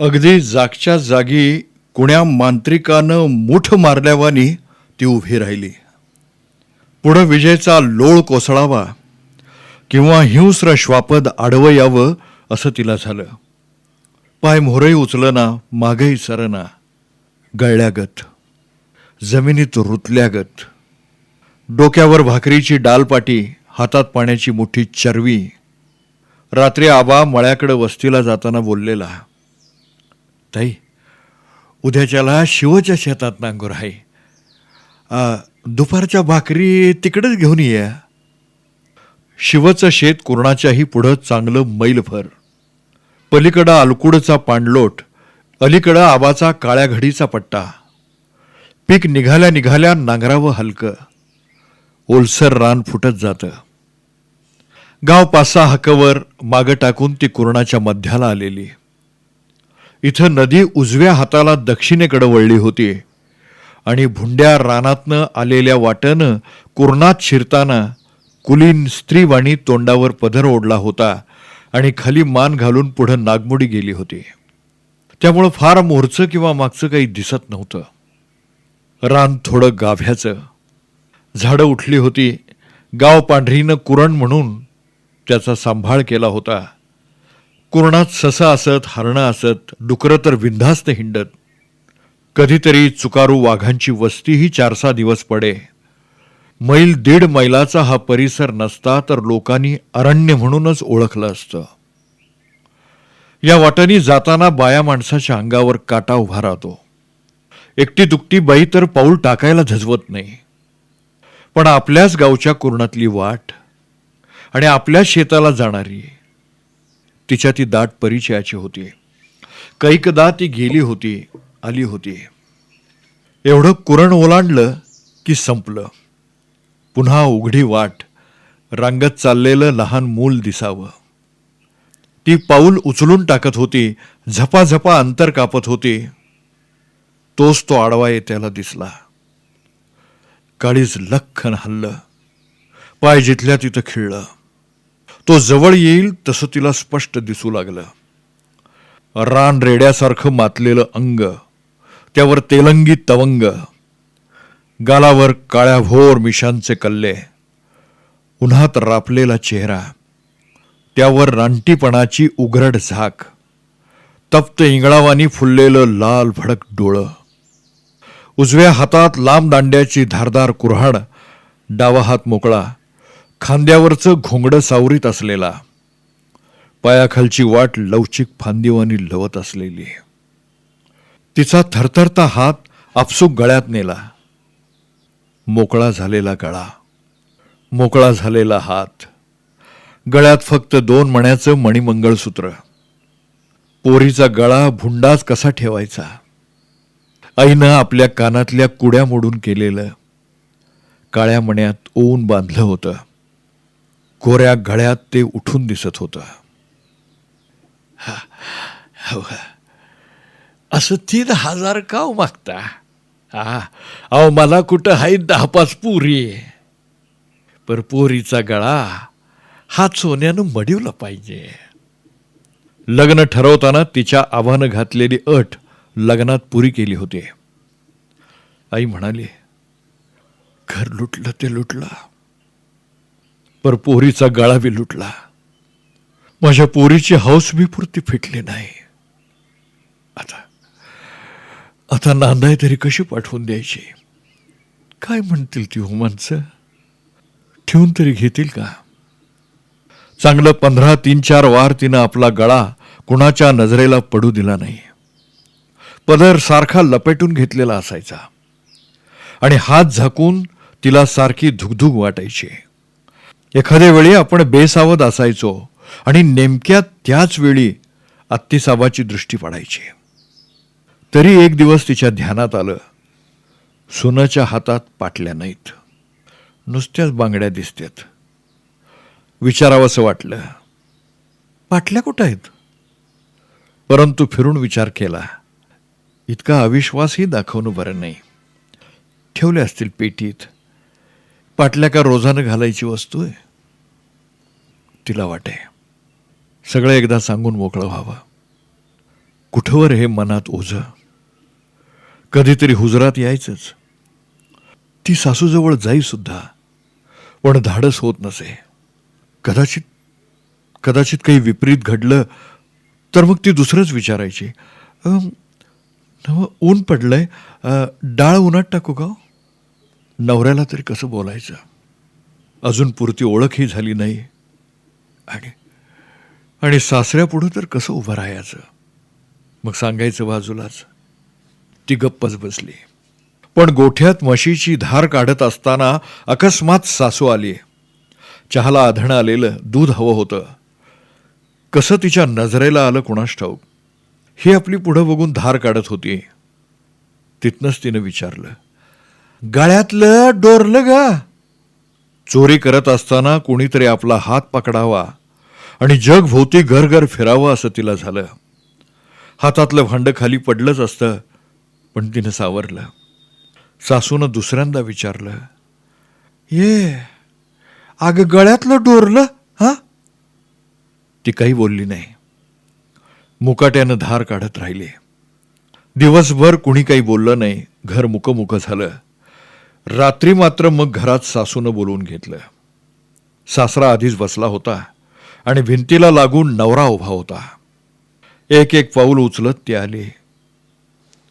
अगदी जागच्या जागी कुण्या मांत्रिकानं मुठ मारल्यावानी ती उभी राहिली. पुढं विजयचा लोळ कोसळावा किंवा हिंस्र श्वापद आडवं यावं असं तिला झालं. पाय मोहरही उचलना मागही सरना. गळल्यागत जमिनीत रुतल्यागत डोक्यावर भाकरीची डालपाटी हातात पाण्याची मोठी चरवी. रात्री आबा मळ्याकडे वस्तीला जाताना बोललेला ताई उद्याच्याला शिवच्या शेतात नांगूर आहे. दुपारच्या भाकरी तिकडेच घेऊन ये. शिवचं शेत कुरणाच्याही पुढं चांगलं मैलभर. पलीकडं अलकुडचा पाणलोट अलीकडं आबाचा काळ्या घडीचा पट्टा. पीक निघाल्या निघाल्या नांगरावं हलकं. ओलसर रान फुटत जातं. गाव पासा हकवर मागं टाकून ती कुरणाच्या मध्याला आलेली. इथं नदी उजव्या हाताला दक्षिणेकडे वळली होती. आणि भुंड्या रानातनं आलेल्या वाट्यानं कुरणात शिरताना कुलीन स्त्रीवाणी तोंडावर पदर ओढला होता आणि खाली मान घालून पुढं नागमोडी गेली होती. त्यामुळं फार मोरचं किंवा मागचं काही दिसत नव्हतं. रान थोडं गाभ्याचं. झाडं उठली होती. गाव पांढरीनं कुरण म्हणून त्याचा सांभाळ केला होता. कुरणात ससा असत हरणं असत डुकरं तर विंधास्त हिंडत. कधीतरी चुकारू वाघांची वस्तीही चारसा दिवस पडे. मैल दीड मैलाचा हा परिसर नसता तर लोकांनी अरण्य म्हणूनच ओळखलं असतं. या वाटानी जाताना बाया माणसाच्या अंगावर काटा उभा राहतो. एकटी दुकटी बाई तर पाऊल टाकायला झजवत नाही. पण आपल्याच गावच्या कुरणातली वाट आणि आपल्याच शेताला जाणारी तिच्या ती दाट परिचयाची होती. कैकदा ती गेली होती आली होती. एवढं कुरण ओलांडलं की संपलं. पुन्हा उघडी वाट रांगत चाललेलं लहान मूल दिसावं. ती पाऊल उचलून टाकत होती झपाझपा अंतर कापत होती. तोच तो आडवा येत्याला दिसला. काळीज लख्खन हल्लं. पाय जिथल्या तिथं खिळलं. तो जवळ येईल तसं तिला स्पष्ट दिसू लागलं. रान रेड्यासारखं मातलेलं अंग त्यावर तेलंगी तवंग गालावर काळ्या भोर मिशांचे कल्ले उन्हात रापलेला चेहरा त्यावर रानटीपणाची उघरड झाक तप्त इंगळावानी फुललेलं लाल भडक डोळं. उजव्या हातात लांब दांड्याची धारदार कुऱ्हाड डावा हात मोकळा खांद्यावरचं घोंगडं सावरीत असलेला पायाखालची वाट लवचिक फांदीवानी लवत असलेली. तिचा थरथरता हात आपसूक गळ्यात नेला. मोकळा झालेला गळा मोकळा झालेला हात. गळ्यात फक्त दोन मण्याचं मणिमंगळसूत्र. पोरीचा गळा भुंडाच कसा ठेवायचा? आईनं आपल्या कानातल्या कुड्या मोडून केलेलं काळ्या मण्यात ओवून बांधलं होतं. कोऱ्या गळ्यात ते उठून दिसत होतं. असं तीन हजार का मागता. हा अहो मला कुठं हाय दहा पाच पुरी. पर पोरीचा गळा हा सोन्यानं मडिवला पाहिजे. लग्न ठरवताना तिच्या आव्हानं घातलेली अट लग्नात पुरी केली होती. आई म्हणाली घर लुटलं ते लुटलं. पर पोरीचा गळा बी लुटला. माझ्या पोरीची हौस बी पुरती फिटली नाही. आता आता नांदाय तरी कशी पाठवून द्यायची? काय म्हणतील ती हो माणसं ठेवून तरी घेतील का? चांगलं पंधरा तीन चार वार तिनं आपला गळा कुणाच्या नजरेला पडू दिला नाही. पदर सारखा लपेटून घेतलेला असायचा. आणि हात झाकून तिला सारखी धुगधुग वाटायची. एखाद्या वेळी आपण बेसावध असायचो आणि नेमक्या त्याच वेळी आत्तीसाबाची दृष्टी पडायची. तरी एक दिवस तिच्या ध्यानात आलं. सुनाच्या हातात पाटल्या नाहीत. नुसत्याच बांगड्या दिसतात विचारावंसं वाटलं. पाटल्या कुठं आहेत? परंतु फिरून विचार केला. इतका अविश्वासही दाखवणं बरं नाही. ठेवले असतील पेटीत. पाटल्या का रोजानं घालायची वस्तू आहे? तिला वाटे. सगळं एकदा सांगून मोकळं व्हावं. कुठवर हे मनात ओझ? कधीतरी हुजरात यायचंच. ती सासूजवळ जाईसुद्धा पण धाडस होत नसे. कदाचित कदाचित काही विपरीत घडलं तर मग ती दुसरंच विचारायची. ऊन पडलंय. डाळ उन्हात टाकू का हो?" नवऱ्याला तरी कसं बोलायचं? अजून पुरती ओळखही झाली नाही. आणि आणि सासऱ्यापुढं तर कसं उभं राहायचं? मग सांगायचं बाजूलाच. ती गप्पच बसली. पण गोठ्यात म्हशीची धार काढत असताना अकस्मात सासू आली. चहाला आधणं आलेलं दूध हवं होतं. कसं तिच्या नजरेला आलं कुणास ठाऊक? ही आपली पुढं बघून धार काढत होती. तिथनंच तिनं विचारलं. गळ्यातलं डोरलं ग. चोरी करत असताना कोणीतरी आपला हात पकडावा आणि जगभोवती घर घर फिरावं असं तिला झालं. हातातलं भांडं खाली पडलंच असतं पण तिनं सावरलं. सासूनं दुसऱ्यांदा विचारलं ये अगं गळ्यातलं डोरलं हा? ती काही बोलली नाही. मुकाट्यानं धार काढत राहिली. दिवसभर कुणी काही बोललं नाही घर मुकमुक झालं. रात्री मात्र मग घरात सासूनं बोलवून घेतलं. सासरा आधीच बसला होता आणि भिंतीला लागून नवरा उभा होता. एक एक पाऊल उचलत ती आली.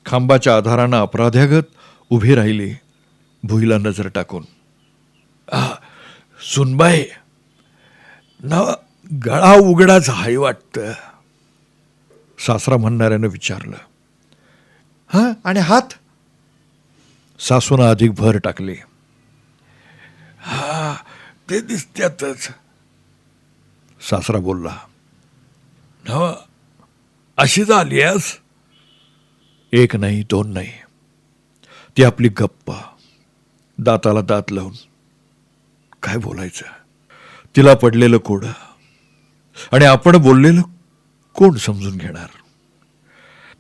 खांबाच्या आधारानं अपराध्यागत उभी राहिली भुईला नजर टाकून. सुनबाई न गळा उघडाच हाय वाटतं. सासरा म्हणणाऱ्यानं विचारलं. हा आणि हात? सासूनं अधिक भर टाकली. हा ते दिसत्यातच. सासरा बोलला अशी झाली आहेस? एक नाही दोन नाही. ती आपली गप्पा दाताला दात लावून काय बोलायचं? तिला पडलेलं कोडं आणि आपण बोललेलं कोण समजून घेणार?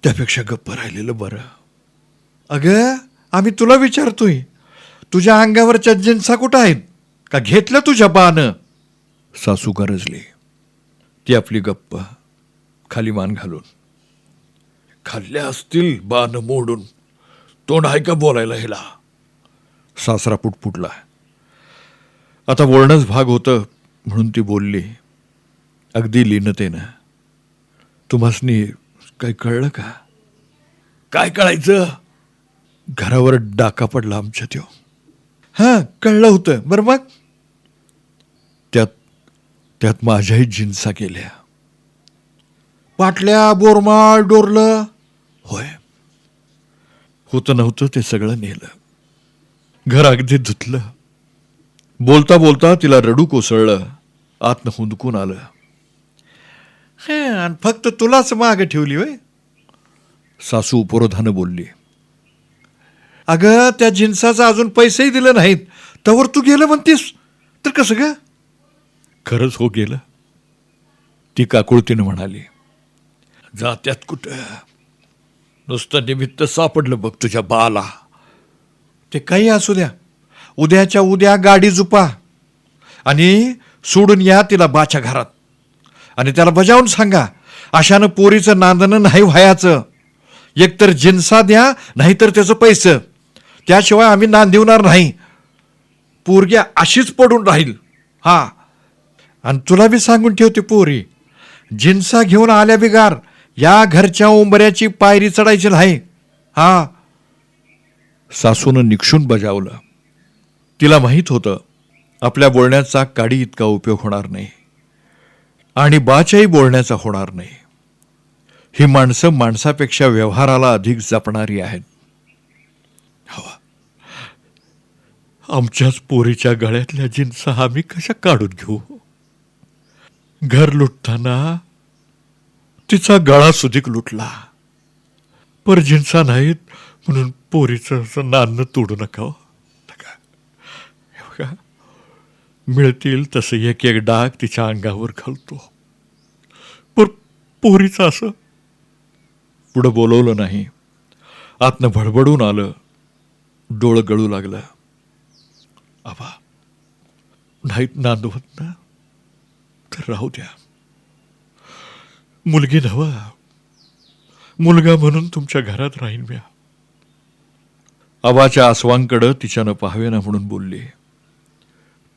त्यापेक्षा गप्प राहिलेलं बरं. अगं आम्ही तुला विचारतोय. तुझ्या अंगावरच्या जिन्सा कुठं आहेत? का घेतलं तुझ्या बानं? सासू गरजली. ती आपली गप्प खाली मान घालून. खाल्ल्या असतील बाण मोडून. तोंड आहे का बोलायला हिला सासरा पुटपुटला. आता बोलणंच भाग होतं म्हणून ती बोलली. अगदी लीनतेनं. तुम्हासनी काही कळलं का? काय कळायचं? घरावर डाका पडला आमच्या त्यो. हां कळलं होतं बरं मग? त्यात त्यात माझ्याही जिन्सा केल्या पाटल्या बोरमाळ डोरलं. होय. होतं नव्हतं ते सगळं नेलं. घर अगदी धुतलं. बोलता बोलता तिला रडू कोसळलं. आतनं हुंदकून आलं. आणि फक्त तुलाच माग ठेवली वय सासू उपरोधानं बोलली. अगं त्या जिन्साचा अजून पैसेही दिले नाहीत. तवर तू गेलं म्हणतीस. तर कसं ग? खरंच हो गेलं. ती काकुळतीनं म्हणाली जात्यात कुठं? नुसतं निमित्त सापडलं बघ तुझ्या बाला. ते काही असू द्या. उद्याच्या उद्या गाडी जुपा. आणि सोडून या तिला बाच्या घरात. आणि त्याला बजावून सांगा अशानं पोरीचं नांदणं नाही व्हायाचं. एकतर जिन्सा द्या नाहीतर त्याचं पैसं. त्याशिवाय आम्ही नांदिवणार नाही. पोरग्या अशीच पडून राहील. हा. आणि तुला बी सांगून ठेवते पोरी जिन्सा घेऊन आल्या बिगार या घरच्या उंबऱ्याची पायरी चढायची नाही. हा. सासूनं निक्षून बजावलं. तिला माहीत होतं आपल्या बोलण्याचा काडी इतका उपयोग होणार नाही. आणि बाच्याही बोलण्याचा होणार नाही. ही माणसं माणसापेक्षा व्यवहाराला अधिक जपणारी आहेत. आमच्याच पोरीच्या गळ्यातल्या जिन्सा आम्ही कशा काढून घेऊ? घर लुटताना तिचा गळा सुधीक लुटला. पर जिन्सा नाहीत म्हणून पोरीचं असं नाणं तोडू नका हो. मिळतील तसं एक एक डाग तिच्या अंगावर घालतो. पर पोरीचं असं पुढं बोलवलं नाही. आतनं भडबडून आलं. डोळं गळू लागलं. आबा नाहीत नांदवत ना? तर राहू द्या. मुलगी नवा मुलगा म्हणून तुमच्या घरात राहीन म्या. आबाच्या आसवांकडं तिच्यानं पाहावे ना म्हणून बोलली.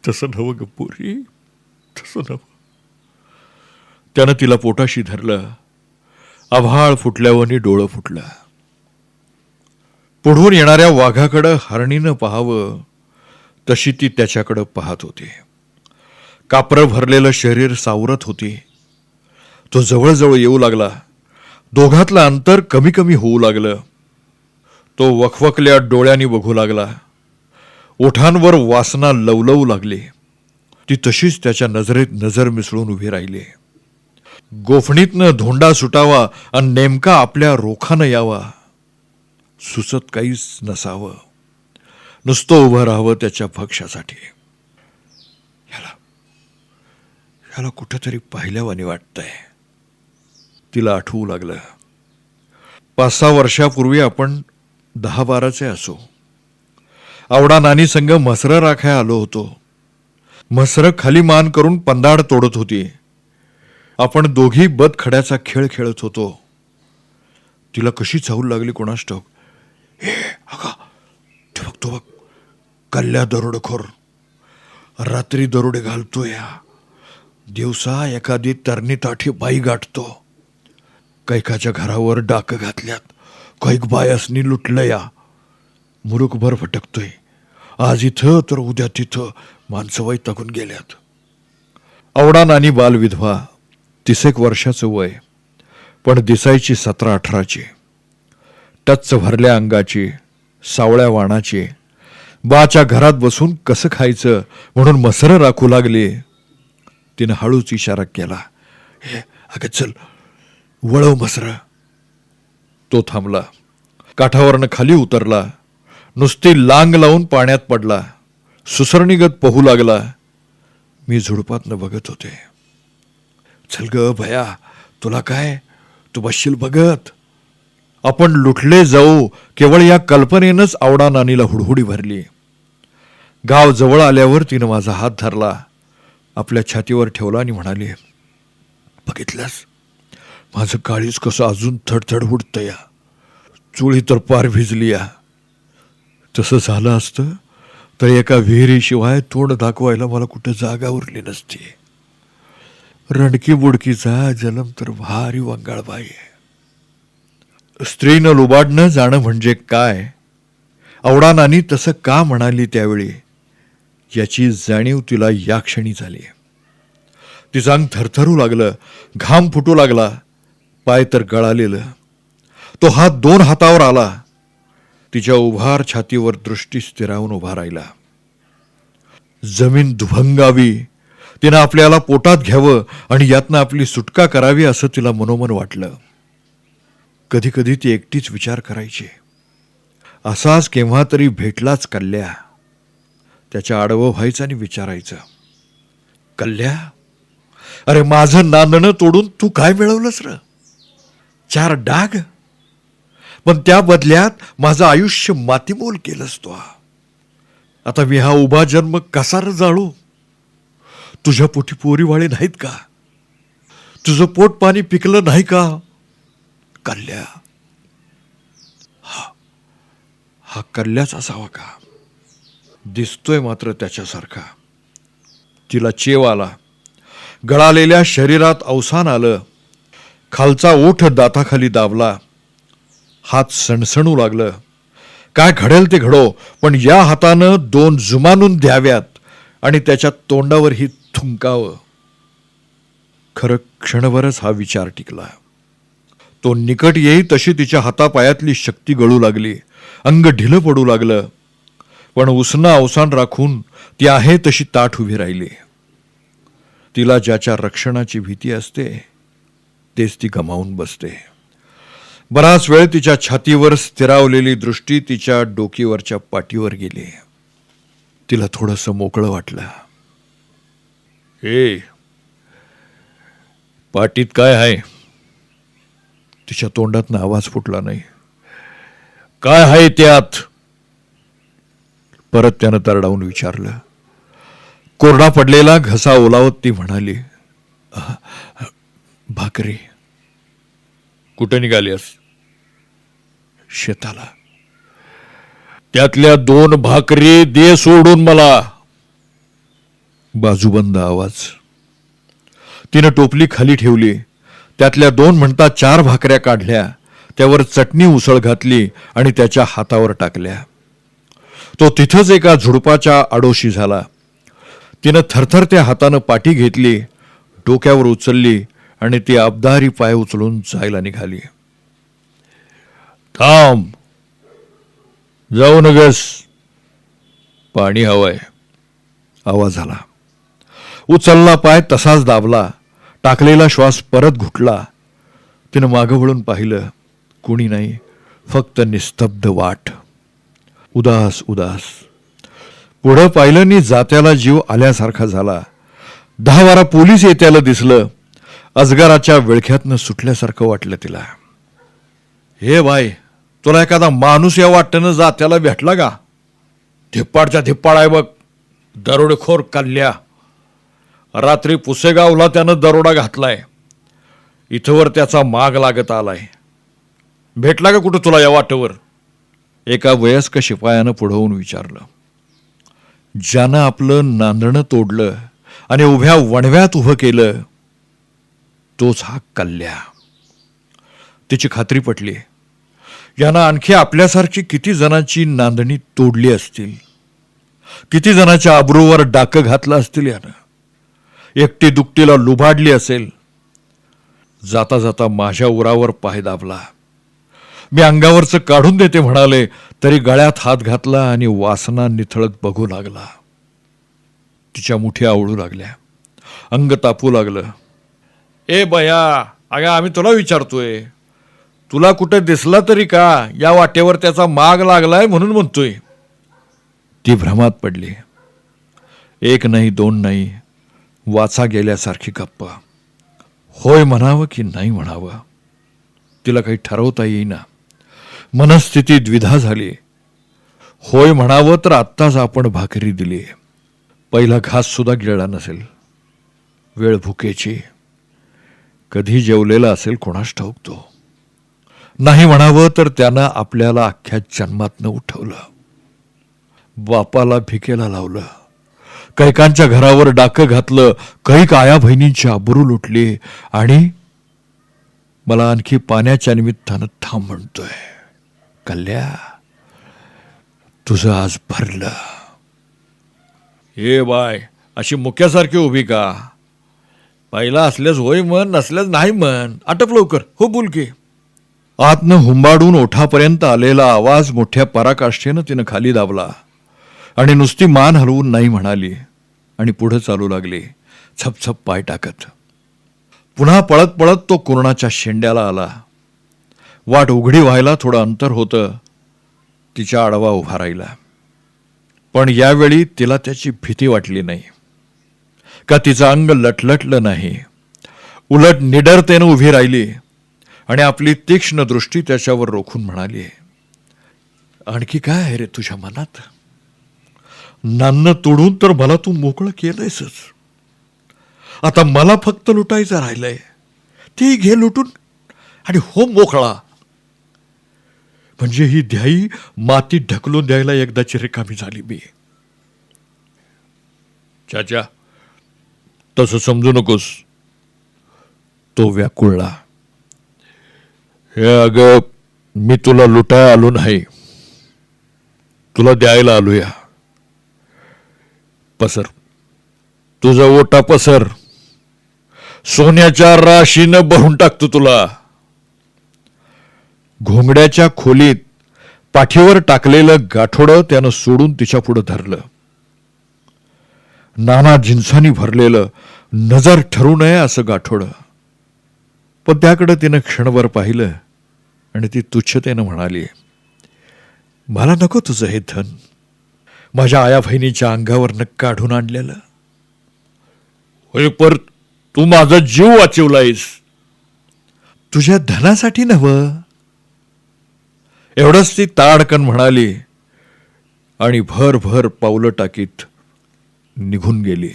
तसं नवं गप्पोरी तसं नवं त्यानं तिला पोटाशी धरलं. आभाळ फुटल्यावरनी डोळं फुटलं. पुढून येणाऱ्या वाघाकडं हरणीनं पाहावं तशी ती त्याच्याकडं पाहत होती. कापरं भरलेलं शरीर सावरत होती. तो जवळजवळ येऊ लागला. दोघातलं अंतर कमी कमी होऊ लागलं. तो वखवकल्या डोळ्यांनी बघू लागला. ओठांवर वासना लवलवू लागली. ती तशीच त्याच्या नजरेत नजर मिसळून उभी राहिली. गोफणीतनं धोंडा सुटावा आणि नेमका आपल्या रोखानं यावा. सुचत काहीच नसावं. नुसतं उभं राहावं त्याच्या भक्ष्यासाठी ह्याला ह्याला कुठंतरी पाहिल्यावानी वाटतंय. तिला आठवू लागलं. पाच सहा वर्षापूर्वी आपण दहा बाराचे असो. आवडा नानी संघ मसरं राखाय आलो होतो. म्हसरं खाली मान करून पंदाड तोडत होती. आपण दोघी बदखड्याचा खेळ खेळत होतो. तिला कशी चाहूल लागली कोणास ठाऊक? हे अगा ते बघतो बघ कल्ल्या दरोडेखोर. रात्री दरोडे घालतो या दिवसा एखादी तरणी ताठी बाई गाठतो. कैकाच्या घरावर डाक घातल्यात. कैक बायासनी लुटलं या मुरुखभर भटकतोय आज इथं तर उद्या तिथं माणसं वय तगून गेल्यात. आवडान नानी बालविधवा तिसेक वर्षाचं वय पण दिसायची सतरा अठराची. टच्च भरल्या अंगाची सावळ्या वाणाची. बाच्या घरात बसून कसं खायचं म्हणून मसरं राखू लागली. तिनं हळूच इशारा केला. हे अगं चल वळव मसरं. तो थांबला. काठावरनं खाली उतरला. नुसती लांग लावून पाण्यात पडला. सुसरणीगत पोहू लागला. मी झुडपातनं बघत होते. चल ग भया तुला काय? तू बसशील बघत? आपण लुटले जाऊ केवळ या कल्पनेनंच आवडा नानीला हुडहुडी भरली. गाव जवळ आल्यावर तिनं माझा हात धरला. आपल्या छातीवर ठेवला आणि म्हणाली बघितलंस? माझं काळीच कसं अजून थडथड उडतं या चुळी तर पार भिजली या तसं झालं असतं तर एका विहिरीशिवाय तोंड दाखवायला मला कुठं जागा उरली नसती. रणकी बुडकीचा जन्म तर भारी वंगाळबाई आहे. स्त्रीनं लुबाडणं जाणं म्हणजे काय? आवडानानी तसं का म्हणाली त्यावेळी? याची जाणीव तिला या क्षणी झाली. तिचा अंग थरथरू लागलं घाम फुटू लागला पाय तर गळालेलं. तो हात दोन हातावर आला. तिच्या उभार छातीवर दृष्टी स्थिरावून उभा राहिला. जमीन दुभंगावी. तिनं आपल्याला पोटात घ्यावं आणि यातनं आपली सुटका करावी असं तिला मनोमन वाटलं. कधीकधी ती एकटीच विचार करायची. असाच केव्हा तरी भेटलाच कल्ल्या. त्याच्या आडवं व्हायचं आणि विचारायचं. कल्ल्या अरे माझं नांदणं तोडून तू काय मिळवलंस र? चार डाग? पण त्या बदल्यात माझं आयुष्य मातीमोल केलंस तो. आता मी हा उभा जन्म कसा र जाळू? तुझ्या पोटी पोरीवाळे नाहीत का? तुझं पोट पाणी पिकलं नाही का? कल्ल्या हा हा कल्ल्याच असावा का? दिसतोय मात्र त्याच्यासारखा. तिला चेव आला. गळालेल्या शरीरात अवसान आलं. खालचा ओठ दाताखाली दाबला. हात सणसणू लागलं. काय घडेल ते घडो पण या हातानं दोन जुमानून द्याव्यात आणि त्याच्या तोंडावरही थुंकावं. खरं क्षणभरच हा विचार टिकला. तो निकट येई तशी तिच्या हातापायातली शक्ती गळू लागली. अंग ढिलं पडू लागलं. पण उसनं अवसान राखून ती आहे तशी ताठ उभी राहिली. तिला ज्याच्या रक्षणाची भीती असते तेच ती गमावून बसते. बराच वेळ तिच्या छातीवर स्थिरावलेली दृष्टी तिच्या डोकीवरच्या पाठीवर गेली. तिला थोडंसं मोकळं वाटलं. हे पाटीत काय आहे? तिच्या तोंडातनं आवाज फुटला नाही. काय आहे त्यात? परत त्यानं तरडावून विचारलं. कोरडा पडलेला घसा ओलावत ती म्हणाली "अह, भाकरी. कुठे निघालीस शेताला. त्यातल्या दोन भाकरी दे सोडून मला. बाजूबंद आवाज. तिनं टोपली खाली ठेवली. त्यातल्या दोन म्हणता चार भाकऱ्या काढल्या त्यावर चटणी उसळ घातली आणि त्याच्या हातावर टाकल्या. तो तिथंच एका झुडपाच्या आडोशी झाला. तिनं थरथरत्या हातानं पाठी घेतली डोक्यावर उचलली आणि ती अबदारी पाय उचलून जायला निघाली. थांब जाऊ नगस पाणी हवंय आवाज आला. उचलला पाय तसाच दाबला. टाकलेला श्वास परत घुटला. तिनं मागं वळून पाहिलं कुणी नाही फक्त निस्तब्ध वाट. उदास उदास. पुढं पाहिलं नि जात्याला जीव आल्यासारखा झाला. दहा बारा पोलीस येत्याला दिसलं. अजगाराच्या विळख्यातनं सुटल्यासारखं वाटलं तिला. हे बाय तुला एखादा माणूस या वाटतं जात्याला भेटला का? धिप्पाडच्या धिप्पाड आहे बघ दरोडेखोर कल्ल्या रात्री पुसेगावला त्यानं दरोडा घातलाय. इथंवर त्याचा माग लागत आलाय. भेटला का कुठं तुला या वाटेवर? एका वयस्क शिपायानं पुढवून विचारलं. ज्यानं आपलं नांदणं तोडलं आणि उभ्या वणव्यात उभं केलं तोच हा कल्ल्या. तिची खात्री पटली. यानं आणखी आपल्यासारखी किती जणांची नांदणी तोडली असतील? किती जणांच्या आबरूवर डाकं घातलं असतील यानं? एकटी दुकटीला लुबाडली असेल. जाता जाता माझ्या उरावर पाय दाबला. मी अंगावरचं काढून देते म्हणाले तरी गळ्यात हात घातला आणि वासना निथळत बघू लागला. तिच्या मुठी आवळू लागल्या. अंग तापू लागलं. ए बया अगं आम्ही तुला विचारतोय. तुला कुठं दिसला तरी का? या वाटेवर त्याचा माग लागलाय म्हणून म्हणतोय. ती भ्रमात पडली. एक नाही दोन नाही वाचा गेल्यासारखी गप्पा. होय म्हणावं की नाही म्हणावं? तिला काही ठरवता येईना. मनस्थिती द्विधा झाली. होय म्हणावं तर आत्ताच आपण भाकरी दिली. पहिला घास सुद्धा गिळला नसेल. वेळ भुकेची. कधी जेवलेला असेल कोणास ठाऊक तो नाही म्हणावं तर त्यानं आपल्याला अख्ख्या जन्मातनं उठवलं. बापाला भिकेला लावलं. कैकांच्या घरावर डाकं घातलं कैक आया बहिणींची आबरू लुटली आणि मला आणखी पाण्याच्या निमित्तानं थांब म्हणतोय. कल्ल्या तुझं आज भरलं. हे बाय अशी मुक्यासारखी उभी का? पहिला असल्यास होय म्हण नसल्यास नाही म्हण. आटप लवकर. हो बोल की. आतनं हुंबाडून ओठापर्यंत आलेला आवाज मोठ्या पराकाष्ठेनं तिनं खाली दाबला. आणि नुसती मान हलवून नाही म्हणाली. आणि पुढं चालू लागली. छपछप पाय टाकत. पुन्हा पळत पळत तो कोरोनाच्या शेंड्याला आला. वाट उघडी व्हायला थोडं अंतर होतं. तिच्या आडवा उभा राहिला. पण यावेळी तिला त्याची भीती वाटली नाही. का तिचं अंग लटलटलं नाही. उलट निडरतेनं उभी राहिली. आणि आपली तीक्ष्ण दृष्टी त्याच्यावर रोखून म्हणाली. आणखी काय आहे रे तुझ्या मनात? नान्न तोडून तर मला तू मोकळं केलंयसच. आता मला फक्त लुटायचं राहिलंय. ती घे लुटून आणि हो मोकळा. म्हणजे ही ध्याई मातीत ढकलून द्यायला एकदाची रिकामी झाली मी. चाचा तसं समजू नकोस. तो व्याकुळला. हे अगं मी तुला लुटाय आलो नाही. तुला द्यायला आलोया. पसर. तुझा ओटा पसर. सोन्याच्या राशीनं भरून टाकतो तुला. घोंगड्याच्या खोलीत पाठीवर टाकलेलं गाठोडं त्यानं सोडून तिच्या पुढं धरलं. नाना जिन्सांनी भरलेलं नजर ठरू नये असं गाठोडं. पण त्याकडं तिनं क्षणभर पाहिलं आणि ती तुच्छतेनं म्हणाली मला नको तुझं हे धन. माझ्या आया बहिणीच्या अंगावरनं काढून आणलेलं. होय पर तू माझा जीव वाचवलायस. तुझ्या धनासाठी नवं एवढंच ती ताडकन म्हणाली आणि भर भर पावलं टाकीत निघून गेली.